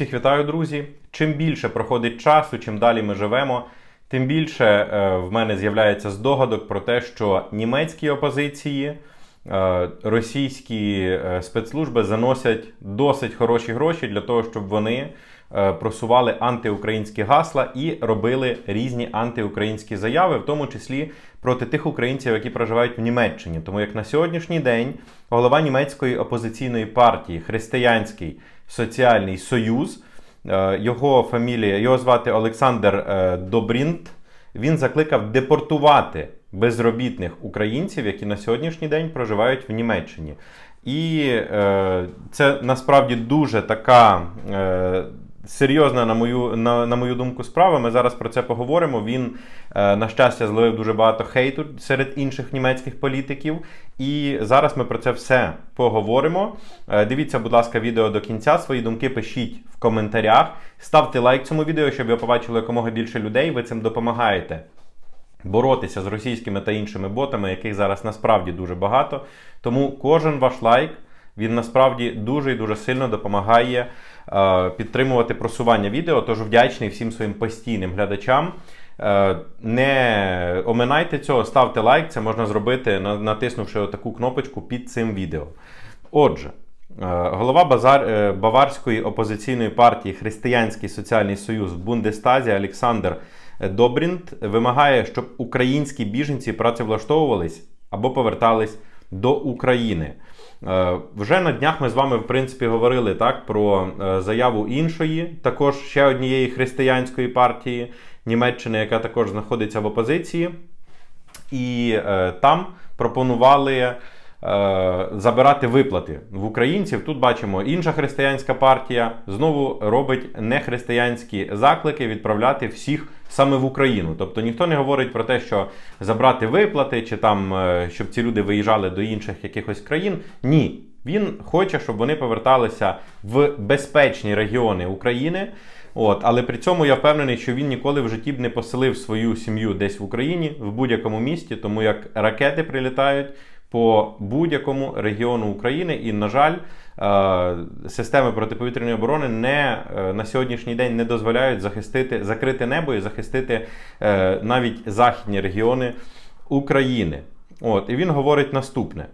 Всіх вітаю, друзі. Чим більше проходить часу, чим далі ми живемо, тим більше е, в мене з'являється здогадок про те, що німецькі опозиції, е, російські е, спецслужби заносять досить хороші гроші для того, щоб вони е, просували антиукраїнські гасла і робили різні антиукраїнські заяви, в тому числі проти тих українців, які проживають в Німеччині. Тому як на сьогоднішній день голова німецької опозиційної партії Християнський соціальний союз. Е, Його фамілія, його звати Олександр е, Добрінт. Він закликав депортувати безробітних українців, які на сьогоднішній день проживають в Німеччині. І е, це насправді дуже така е, серйозна, на мою, на, на мою думку, справа. Ми зараз про це поговоримо. Він, е, на щастя, зловив дуже багато хейту серед інших німецьких політиків. І зараз ми про це все поговоримо. Е, Дивіться, будь ласка, відео до кінця. Свої думки пишіть в коментарях. Ставте лайк цьому відео, щоб його побачило якомога більше людей. Ви цим допомагаєте боротися з російськими та іншими ботами, яких зараз насправді дуже багато. Тому кожен ваш лайк він насправді дуже і дуже сильно допомагає підтримувати просування відео. Тож вдячний всім своїм постійним глядачам. Е, Не оминайте цього, ставте лайк. Це можна зробити, натиснувши таку кнопочку під цим відео. Отже, е, голова Базар, е, Баварської опозиційної партії Християнський соціальний союз в Бундестазі Олександр Добрінт вимагає, щоб українські біженці працевлаштовувались або повертались до України. Е, Вже на днях ми з вами, в принципі, говорили так про е, заяву іншої, також ще однієї християнської партії Німеччини, яка також знаходиться в опозиції. І е, там пропонували забирати виплати в українців. Тут бачимо інша християнська партія знову робить нехристиянські заклики відправляти всіх саме в Україну. Тобто ніхто не говорить про те, що забрати виплати чи там е, щоб ці люди виїжджали до інших якихось країн. Ні. Він хоче, щоб вони поверталися в безпечні регіони України. От, але при цьому я впевнений, що він ніколи в житті б не поселив свою сім'ю десь в Україні, в будь-якому місті, тому як ракети прилітають по будь-якому регіону України. І, на жаль, е, системи протиповітряної оборони не е, на сьогоднішній день не дозволяють захистити закрити небо і захистити е, навіть західні регіони України. От, і він говорить наступне.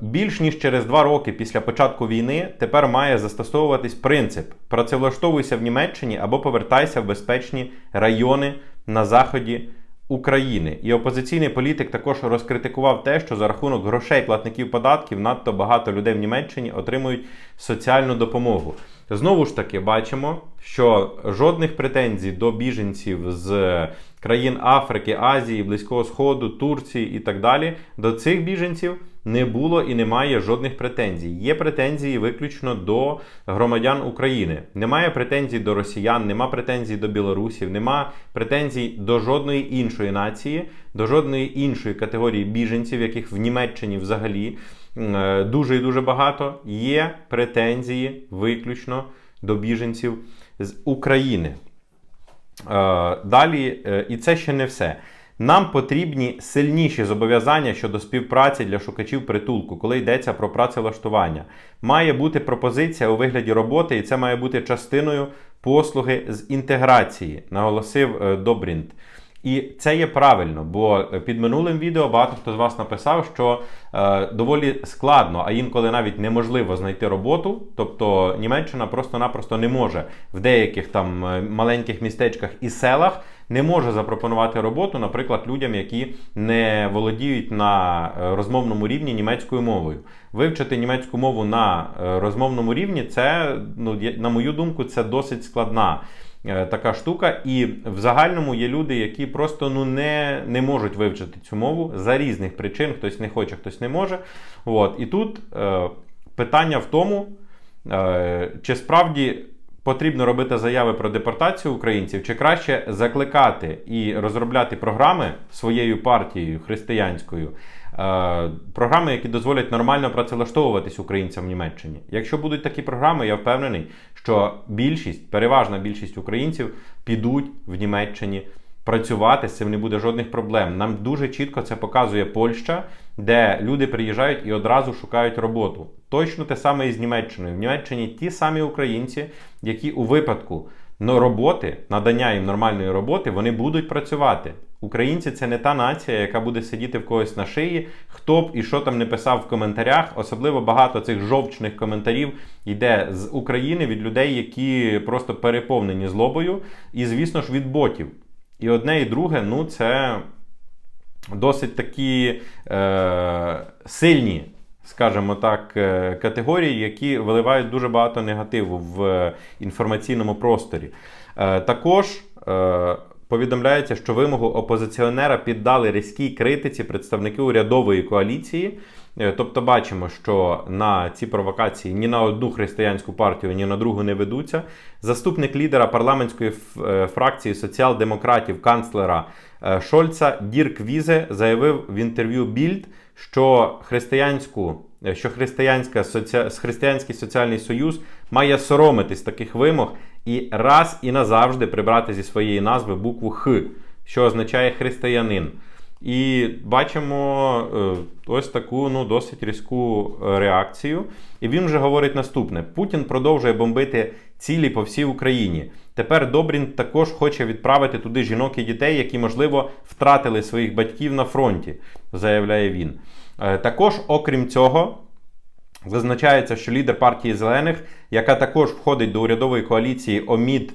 Більш ніж через два роки після початку війни тепер має застосовуватись принцип: працевлаштовуйся в Німеччині або повертайся в безпечні райони на заході України. І опозиційний політик також розкритикував те, що за рахунок грошей платників податків надто багато людей в Німеччині отримують соціальну допомогу. Знову ж таки, бачимо, що жодних претензій до біженців з країн Африки, Азії, Близького Сходу, Турції і так далі до цих біженців не було і немає жодних претензій. Є претензії виключно до громадян України. Немає претензій до росіян, нема претензій до білорусів, нема претензій до жодної іншої нації, до жодної іншої категорії біженців, яких в Німеччині взагалі е, дуже і дуже багато. Є претензії виключно до біженців з України. Е, Далі, е, і це ще не все. Нам потрібні сильніші зобов'язання щодо співпраці для шукачів притулку, коли йдеться про працевлаштування. Має бути пропозиція у вигляді роботи, і це має бути частиною послуги з інтеграції, наголосив Добрінт. І це є правильно, бо під минулим відео багато хто з вас написав, що е, доволі складно, а інколи навіть неможливо знайти роботу. Тобто Німеччина просто-напросто не може в деяких там е, маленьких містечках і селах не може запропонувати роботу, наприклад, людям, які не володіють на е, розмовному рівні німецькою мовою. Вивчити німецьку мову на е, розмовному рівні, це, ну, на мою думку, це досить складна е, така штука. І в загальному є люди, які просто ну, не, не можуть вивчити цю мову за різних причин. Хтось не хоче, хтось не може. От. І тут е, питання в тому, е, чи справді потрібно робити заяви про депортацію українців, чи краще закликати і розробляти програми своєю партією християнською. е, Програми, які дозволять нормально працевлаштовуватись українцям в Німеччині. Якщо будуть такі програми, я впевнений, що більшість, переважна більшість українців підуть в Німеччині працювати, з цим не буде жодних проблем. Нам дуже чітко це показує Польща, де люди приїжджають і одразу шукають роботу. Точно те саме і з Німеччиною. В Німеччині ті самі українці, які у випадку роботи, надання їм нормальної роботи, вони будуть працювати. Українці це не та нація, яка буде сидіти в когось на шиї, хто б і що там не писав в коментарях. Особливо багато цих жовчних коментарів йде з України від людей, які просто переповнені злобою, і, звісно ж, від ботів. І одне і друге, ну це досить такі е, сильні, скажімо так, е, категорії, які виливають дуже багато негативу в інформаційному просторі. Е, також е, повідомляється, що вимогу опозиціонера піддали різкій критиці представники урядової коаліції. Е, Тобто бачимо, що на ці провокації ні на одну християнську партію, ні на другу не ведуться. Заступник лідера парламентської е, фракції соціал-демократів канцлера е, Шольца Дірк Візе заявив в інтерв'ю Більд, що християнську. Що християнська християнський соціальний союз має соромитись таких вимог і раз і назавжди прибрати зі своєї назви букву Х, що означає християнин. І бачимо е, ось таку ну, досить різку е, реакцію. І він вже говорить наступне: Путін продовжує бомбити цілі по всій Україні. Тепер Добрін також хоче відправити туди жінок і дітей, які, можливо, втратили своїх батьків на фронті, заявляє він. Е, Також, окрім цього, Зазначається, що лідер партії зелених, яка також входить до урядової коаліції Омід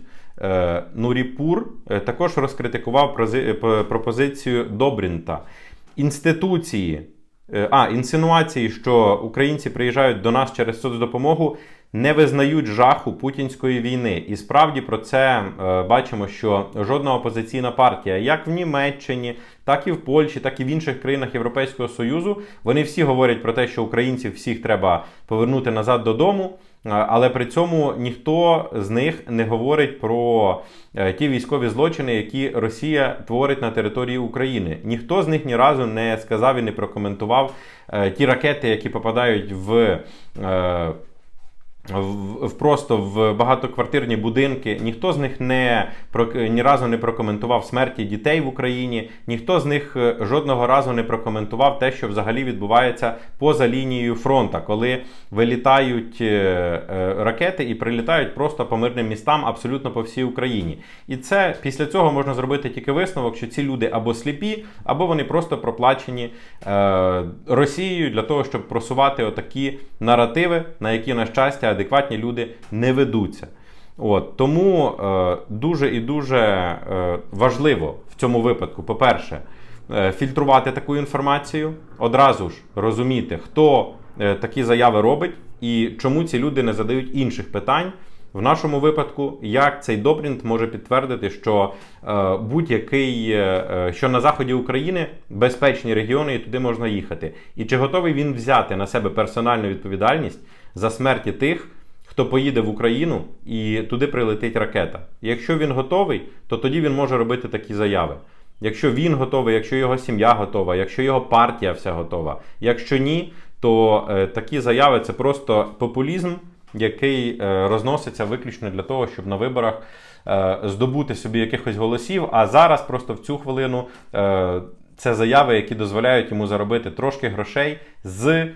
Нуріпур, е, також розкритикував е, пропозицію Добрінта. Інституції, е, а, інсинуації, що українці приїжджають до нас через соцдопомогу, не визнають жаху путінської війни. І справді про це е, бачимо, що жодна опозиційна партія, як в Німеччині, так і в Польщі, так і в інших країнах Європейського Союзу, вони всі говорять про те, що українців всіх треба повернути назад додому. Е, Але при цьому ніхто з них не говорить про е, ті військові злочини, які Росія творить на території України. Ніхто з них ні разу не сказав і не прокоментував е, ті ракети, які попадають в. В, просто в багатоквартирні будинки. Ніхто з них не ні разу не прокоментував смерті дітей в Україні. Ніхто з них е, жодного разу не прокоментував те, що взагалі відбувається поза лінією фронта, коли вилітають е, е, ракети і прилітають просто по мирним містам абсолютно по всій Україні. І це після цього можна зробити тільки висновок, що ці люди або сліпі, або вони просто проплачені е, Росією для того, щоб просувати отакі наративи, на які, на щастя, адекватні люди не ведуться. От тому е, дуже і дуже е, важливо в цьому випадку, по-перше, е, фільтрувати таку інформацію, одразу ж розуміти, хто е, такі заяви робить і чому ці люди не задають інших питань. В нашому випадку, як цей Добрінт може підтвердити, що е, будь-який, е, е, що на заході України безпечні регіони і туди можна їхати. І чи готовий він взяти на себе персональну відповідальність за смерті тих, хто поїде в Україну і туди прилетить ракета? Якщо він готовий, то тоді він може робити такі заяви. Якщо він готовий, якщо його сім'я готова, якщо його партія вся готова. Якщо ні, то е, такі заяви це просто популізм, який е, розноситься виключно для того, щоб на виборах е, здобути собі якихось голосів. А зараз просто в цю хвилину е, це заяви, які дозволяють йому заробити трошки грошей з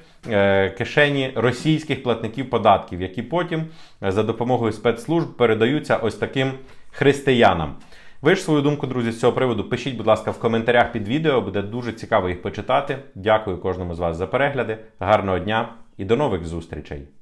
кишені російських платників податків, які потім за допомогою спецслужб передаються ось таким християнам. Ви ж свою думку, друзі, з цього приводу пишіть, будь ласка, в коментарях під відео. Буде дуже цікаво їх почитати. Дякую кожному з вас за перегляди. Гарного дня і до нових зустрічей!